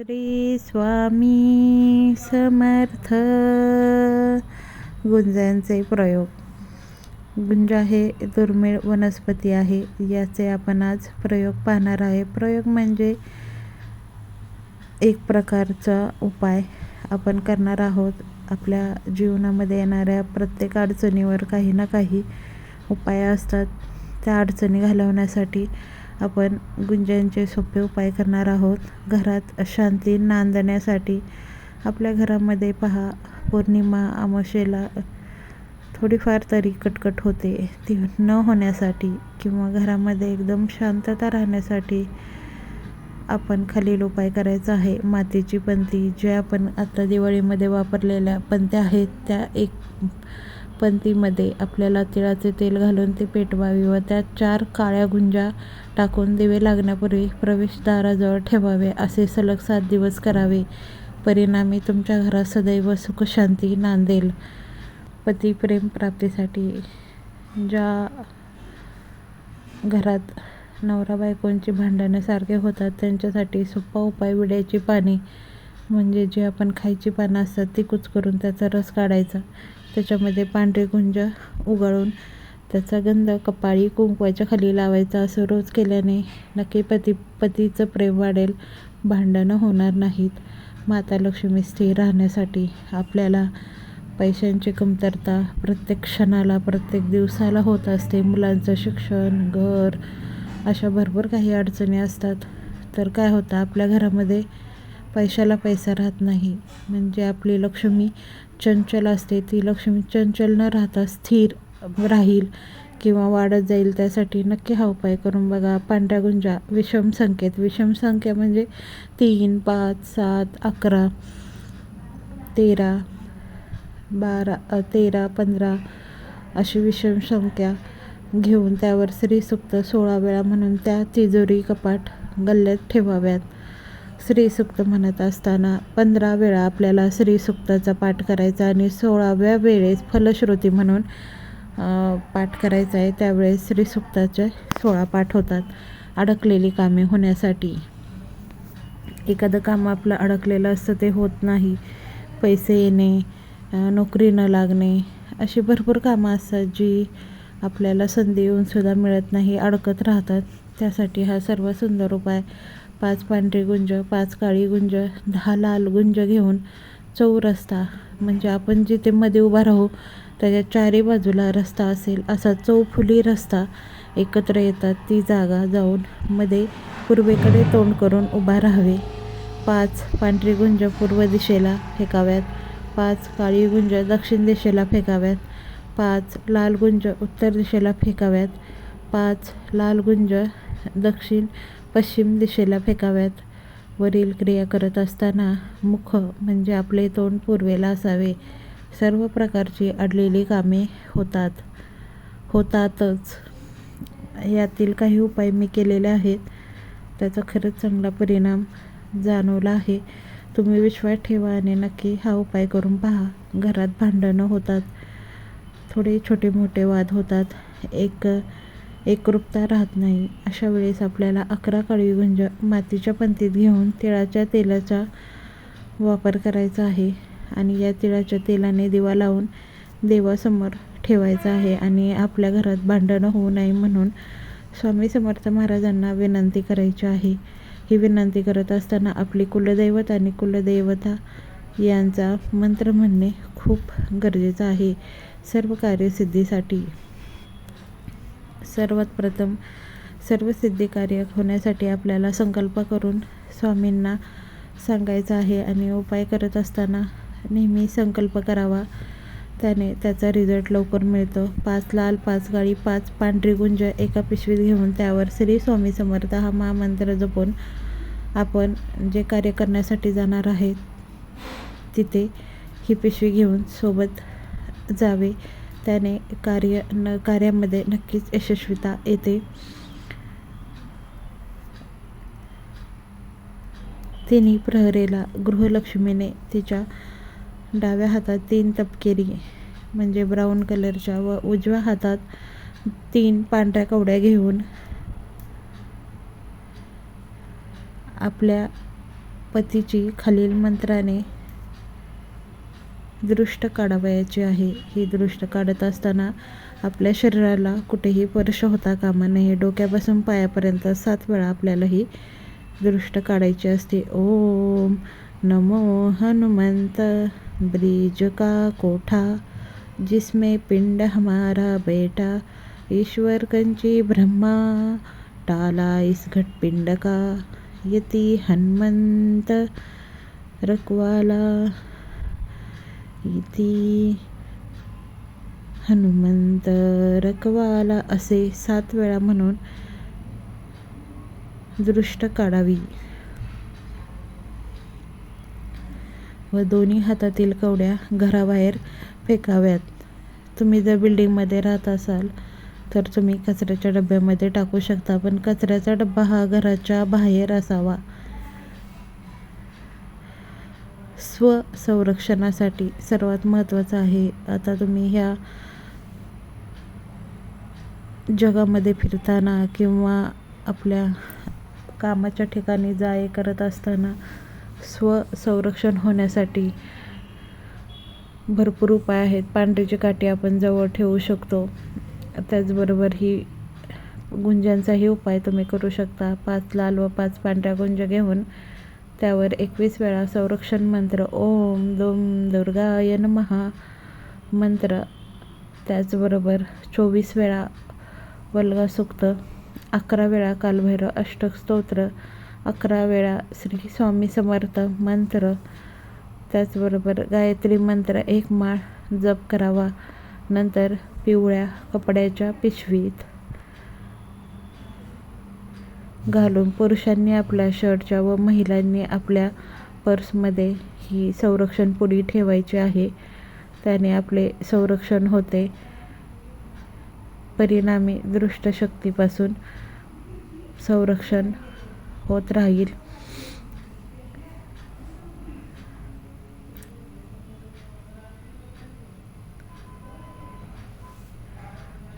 श्री स्वामी समर्थ. गुंजांचे प्रयोग. गुंजा हे दुर्मिळ वनस्पती आहे. याचे आपण आज प्रयोग पाहणार आहे. प्रयोग म्हणजे एक प्रकारचा उपाय आपण करणार आहोत. आपल्या जीवनामध्ये येणाऱ्या प्रत्येक अडचणीवर काही ना काही उपाय असतात. त्या अडचणी घालवण्यासाठी आपण गुंजांचे सोपे उपाय करणार आहोत. घरात शांती नांदण्यासाठी आपल्या घरामध्ये पहा पौर्णिमा अमावस्येला थोडीफार तरी कटकट होते. ती न होण्यासाठी किंवा घरामध्ये एकदम शांतता राहण्यासाठी आपण खालील उपाय करायचा आहे. मातीची पंती जे आपण आता दिवाळीमध्ये वापरलेल्या पंत्या आहेत त्या एक पंतीमध्ये आपल्याला तिळाचे तेल घालून ते पेटवावे व त्यात चार काळ्या गुंजा टाकून दिवे लागण्यापूर्वी प्रवेशद्वाराजवळ ठेवावे असे सलग सात दिवस करावे. परिणामी तुमच्या घरात सदैव सुखशांती नांदेल. पती प्रेम प्राप्तीसाठी ज्या घरात नवरा बायकोंची भांडणं सारखे होतात त्यांच्यासाठी सोपा उपाय विड्याची पाने म्हणजे जे आपण खायची पानं असतात ती कुचकरून त्याचा रस काढायचा. त्याच्यामध्ये पांढरे गुंज उगाळून त्याचा गंध कपाळी कुंकवाच्या खाली लावायचा असं रोज केल्याने नक्की पती पतीचं प्रेम वाढेल. भांडणं होणार नाहीत. माता लक्ष्मी स्थिर राहण्यासाठी आपल्याला पैशांची कमतरता प्रत्येक क्षणाला प्रत्येक दिवसाला होत असते. मुलांचं शिक्षण घर अशा भरपूर काही अडचणी असतात. तर काय होतं आपल्या घरामध्ये पैशाला पैसा राहत नाही. म्हणजे आपली लक्ष्मी चंचल असते ती लक्ष्मी चंचल न राहता स्थिर राहील किंवा वाढत जाईल त्यासाठी नक्की हा उपाय करून बघा. पांढऱ्या गुंजा विषम संख्येत विषम संख्या म्हणजे तीन पाच सात अकरा तेरा बारा तेरा पंधरा अशी विषम संख्या घेऊन त्यावर श्रीसुक्त सोळा वेळा म्हणून त्या तिजोरी कपाट गल्ल्यात ठेवाव्यात. श्रीसुक्त म्हणत असताना पंधरा वेळा आपल्याला श्रीसुक्ताचा पाठ करायचा आणि सोळाव्या वेळेस फलश्रुती म्हणून पाठ करायचा आहे. त्यावेळेस श्रीसुक्ताचे सोळा पाठ होतात. अडकलेली कामे होण्यासाठी. एखादं काम आपलं अडकलेलं असतं ते होत नाही. पैसे येणे नोकरी न लागणे अशी भरपूर कामं असतात जी आपल्याला संधी येऊनसुद्धा मिळत नाही अडकत राहतात. त्यासाठी हा सर्व सुंदर उपाय पाच पांढरे गुंज पाच काळी गुंज दहा लाल गुंज घेऊन चौरस्ता म्हणजे आपण जिथे मध्ये उभा राहू त्याच्या चारी बाजूला रस्ता असेल. असा चौफुली रस्ता एकत्र येतात. ती जागा जाऊन मध्ये पूर्वेकडे तोंड करून उभा राहावे. पाच पांढरी गुंज पूर्व दिशेला फेकाव्यात. पाच काळी गुंज दक्षिण दिशेला फेकाव्यात. पाच लाल गुंज उत्तर दिशेला फेकाव्यात. पाच लाल गुंज दक्षिण पश्चिम दिशेला फेकाव्यात. वरील क्रिया करत असताना मुख म्हणजे आपले तोंड पूर्वेला असावे. सर्व प्रकारची अडलेली कामे होतात. होतातच. यातील काही उपाय मी केलेले आहेत. त्याचा खरंच चांगला परिणाम जाणवला आहे. तुम्ही विश्वास ठेवा आणि नक्की हा उपाय करून पहा. घरात भांडणं होतात. थोडे छोटे मोठे वाद होतात. एक एकरूपता राहत नाही. अशा वेळेस आपल्याला अकरा काळी गुंज मातीच्या पंतीत घेऊन तिळाच्या तेलाचा वापर करायचा आहे आणि या तिळाच्या तेलाने दिवा लावून देवासमोर ठेवायचा आहे आणि आपल्या घरात भांडणं होऊ नये म्हणून स्वामी समर्थ महाराजांना विनंती करायची आहे. ही विनंती करत असताना आपली कुलदैवत आणि कुलदैवता यांचा मंत्र म्हणणे खूप गरजेचं आहे. सर्व कार्यसिद्धीसाठी सर्वात प्रथम सर्व सिद्धी कार्य होण्यासाठी आपल्याला संकल्प करून स्वामींना सांगायचं आहे आणि उपाय करत असताना नेहमी संकल्प करावा. त्याने त्याचा रिझल्ट लवकर मिळतो. पाच लाल पाच गाळी पाच पांढरी गुंज एका पिशवीत घेऊन त्यावर श्री स्वामी समर्थ हा महामंत्र जपून आपण जे कार्य करण्यासाठी जाणार आहे तिथे ही पिशवी घेऊन सोबत जावे. त्याने कार्य न कार्यामध्ये नक्कीच यशस्वीता येते. तिन्ही प्रहरेला गृहलक्ष्मीने तिच्या डाव्या हातात तीन तपकेरी म्हणजे ब्राऊन कलरच्या व उजव्या हातात तीन पांढऱ्या कवड्या घेऊन आपल्या पतीची खालील मंत्राने दृष्ट काढावयाची आहे. ही दृष्ट काढत असताना आपल्या शरीराला कुठेही स्पर्श होता कामा नये. डोक्यापासून पायापर्यंत सात वेळा आपल्याला ही दृष्ट काढायची असते. ओम नमो हनुमंत. ब्रिज का कोठा? जिसमें पिंड हमारा बेटा. ईश्वर कंची ब्रह्मा. टाला इस घट पिंड का. यती हनुमंत रखवाला. इति हनुमंत रखवाला असे सात वेळा म्हणून दृष्ट काढावी. व दोन्ही हातातील कवड्या घराबाहेर फेकाव्यात. तुम्ही जर बिल्डिंगमध्ये राहत असाल तर तुम्ही कचऱ्याच्या डब्यामध्ये टाकू शकता पण कचऱ्याचा डब्बा हा घराच्या बाहेर असावा. स्वसंरक्षणासाठी सर्वात महत्त्वाचं आहे. आता तुम्ही ह्या जगामध्ये फिरताना किंवा आपल्या कामाच्या ठिकाणी जाय करत असताना स्वसंरक्षण होण्यासाठी भरपूर उपाय आहेत. पांढरीची काठी आपण जवळ ठेवू शकतो. त्याचबरोबर ही गुंजांचाही उपाय तुम्ही करू शकता. पाच लाल व पाच पांढऱ्या गुंज घेऊन त्यावर एकवीस वेळा संरक्षण मंत्र ओम दोम दुर्गाय महा मंत्र. त्याचबरोबर चोवीस वेळा वल्गा सुक्त अकरा वेळा कालभैरव अष्टक स्तोत्र अकरा वेळा श्री स्वामी समर्थ मंत्र. त्याचबरोबर गायत्री मंत्र एक माळ जप करावा. नंतर पिवळ्या कपड्याच्या पिशवीत. घालून पुरुषांनी आपल्या शर्टच्या व महिलांनी आपल्या पर्समध्ये ही संरक्षण पुडी ठेवायची आहे. त्याने आपले संरक्षण होते. परिणामी दृष्टशक्तीपासून संरक्षण होत राहील.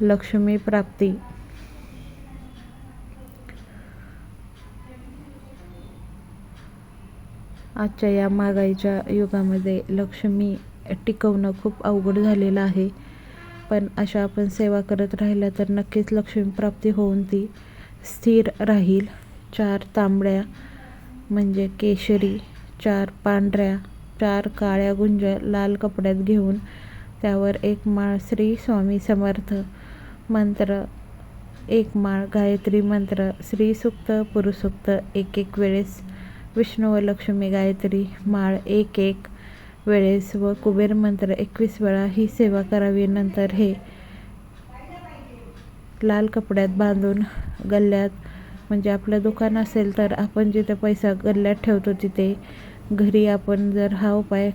लक्ष्मी प्राप्ती आजच्या या महागाईच्या युगामध्ये लक्ष्मी टिकवणं खूप अवघड झालेलं आहे. पण अशा आपण सेवा करत राहिल्या तर नक्कीच लक्ष्मी प्राप्ती होऊन ती स्थिर राहील. चार तांबड्या म्हणजे केशरी चार पांढऱ्या चार काळ्या गुंज लाल कपड्यात घेऊन त्यावर एक माळ श्री स्वामी समर्थ मंत्र एक माळ गायत्री मंत्र श्रीसुक्त पुरुषुक्त एक एक वेळेस विष्णू व लक्ष्मी गायत्री माळ एक एक वेळेस व कुबेर मंत्र एकवीस वेळा ही सेवा करावी. नंतर हे लाल कपड्यात बांधून गल्ल्यात म्हणजे आपलं दुकान असेल तर आपण जिथे पैसा गल्ल्यात ठेवतो तिथे घरी आपण जर हा उपाय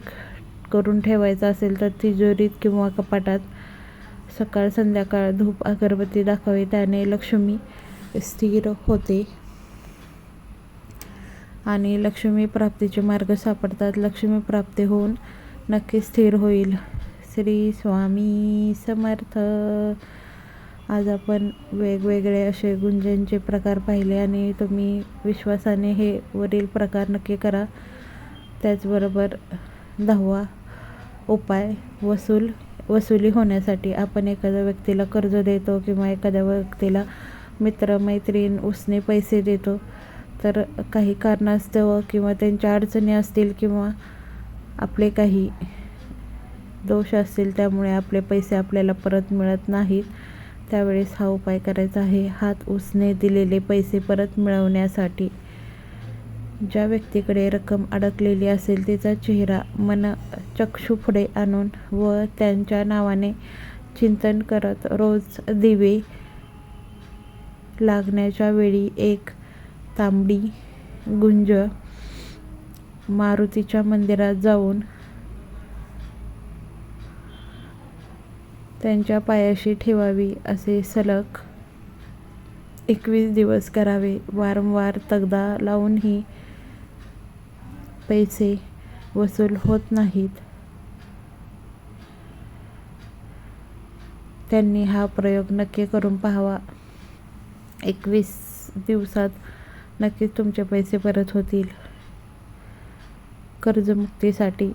करून ठेवायचा असेल तर तिजोरीत किंवा कपाटात सकाळ संध्याकाळ धूप अगरबत्ती दाखवी त्याने लक्ष्मी स्थिर होते. आणि लक्ष्मी प्राप्तीचे मार्ग सापडतात. लक्ष्मी प्राप्ती होऊन नक्की स्थिर होईल. श्री स्वामी समर्थ. आज आपण वेगवेगळे असे गुंजनचे प्रकार पाहिले आणि तुम्ही विश्वासाने हे वरील प्रकार नक्की करा. त्याचबरोबर दहावा उपाय वसूल वसुली होण्यासाठी आपण एखाद्या व्यक्तीला कर्ज देतो किंवा एखाद्या व्यक्तीला मित्रमैत्रीण उसने पैसे देतो. तर काही कारणास्तव किंवा त्यांच्या अडचणी असतील किंवा आपले काही दोष असतील त्यामुळे आपले पैसे आपल्याला परत मिळत नाहीत. त्यावेळेस हा उपाय करायचा आहे. हात उसने दिलेले पैसे परत मिळवण्यासाठी. ज्या व्यक्तीकडे रक्कम अडकलेली असेल तिचा चेहरा मन चक्षु पुढे आणून व त्यांच्या नावाने चिंतन करत रोज दिवे लागण्याच्या वेळी एक तांबडी गुंज मारुतीच्या मंदिरात जाऊन त्यांच्या पायाशी ठेवावी असे सलग एकवीस दिवस करावे. वारंवार तगदा लावूनही पैसे वसूल होत नाहीत. त्यांनी हा प्रयोग नक्की करून पाहावा. एकवीस दिवसात नक्कीच तुमचे पैसे परत होतील. कर्जमुक्तीसाठी.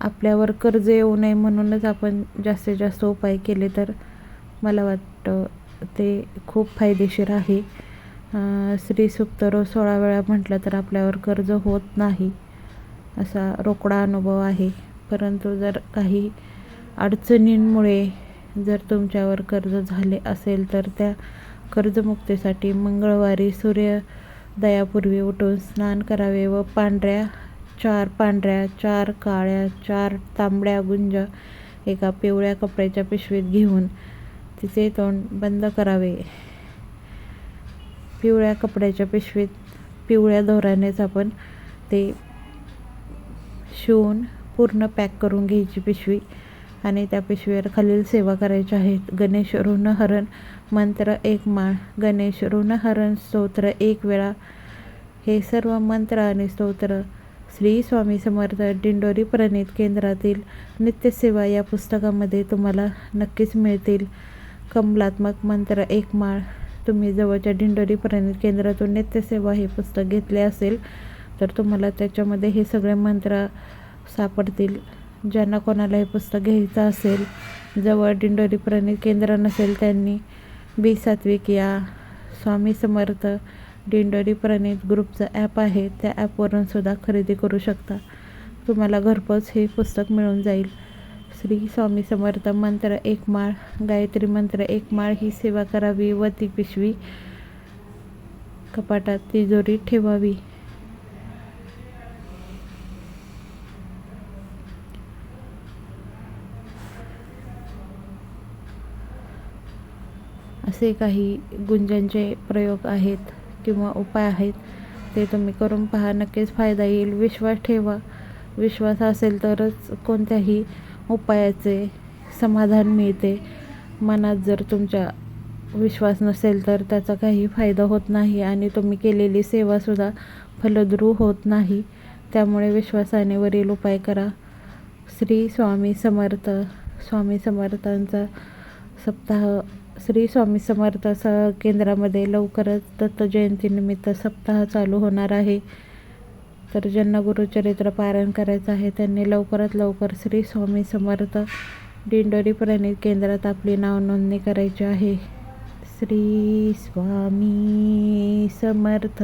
आपल्यावर कर्ज येऊ नये म्हणूनच आपण जास्तीत जास्त उपाय केले तर मला वाटतं ते खूप फायदेशीर आहे. श्री सुप्तरो रोज सोळा वेळा म्हटलं तर आपल्यावर कर्ज होत नाही असा रोकडा अनुभव आहे. परंतु जर काही अडचणींमुळे जर तुमच्यावर कर्ज झाले असेल तर त्या कर्जमुक्तीसाठी मंगळवारी सूर्योदयापूर्वी उठून स्नान करावे व पांढऱ्या चार पांढऱ्या चार काळ्या चार तांबड्या गुंज एका पिवळ्या कपड्याच्या पिशवीत घेऊन तिचे तोंड बंद करावे. पिवळ्या कपड्याच्या पिशवीत पिवळ्या दोऱ्यानेच आपण ते शिवून पूर्ण पॅक करून घ्यायची पिशवी आणि त्या पिशवीवर खालील सेवा करायच्या आहेत. गणेश ऋणहरण मंत्र एक माळ गणेश ऋणहरण स्तोत्र एक वेळा. हे सर्व मंत्र आणि स्तोत्र श्री स्वामी समर्थ दिंडोरी प्रणित केंद्रातील नित्यसेवा या पुस्तकामध्ये तुम्हाला नक्कीच मिळतील. कमलात्मक मंत्र एक माळ तुम्ही जवळच्या दिंडोरी प्रणित केंद्रातून नित्यसेवा हे पुस्तक घेतले असेल तर तुम्हाला त्याच्यामध्ये हे सगळे मंत्र सापडतील. ज्यांना कोणाला हे पुस्तक घ्यायचं असेल जवळ दिंडोरी प्रणित केंद्र नसेल त्यांनी बी सात्विक या स्वामी समर्थ दिंडोरी प्रणित ग्रुपचं ॲप आहे. त्या ॲपवरून सुद्धा खरेदी करू शकता. तुम्हाला घरपोच हे पुस्तक मिळून जाईल. श्री स्वामी समर्थ मंत्र एक माळ गायत्री मंत्र एक माळ ही सेवा करावी व ती पिशवी कपाटात तिजोरी ठेवावी. असे काही गुंजांचे प्रयोग आहेत किंवा उपाय आहेत ते तुम्ही करून पहा. नक्कीच फायदा येईल. विश्वास ठेवा. विश्वास असेल तरच कोणत्याही उपायाचे समाधान मिळते. मनात जर तुमच्या विश्वास नसेल तर त्याचा काही फायदा होत नाही आणि तुम्ही केलेली सेवासुद्धा फलद्रू होत नाही. त्यामुळे विश्वासाने वरील उपाय करा. श्री स्वामी समर्थ स्वामी समर्थांचा सप्ताह श्री स्वामी समर्थ स केंद्रामध्ये लवकरच दत्त जयंतीनिमित्त सप्ताह चालू होणार आहे. तर ज्यांना गुरुचरित्र पारायण करायचं आहे त्यांनी लवकरात लवकर श्री स्वामी समर्थ दिंडोरी प्रणित केंद्रात आपली नाव नोंदणी करायची आहे. श्री स्वामी समर्थ.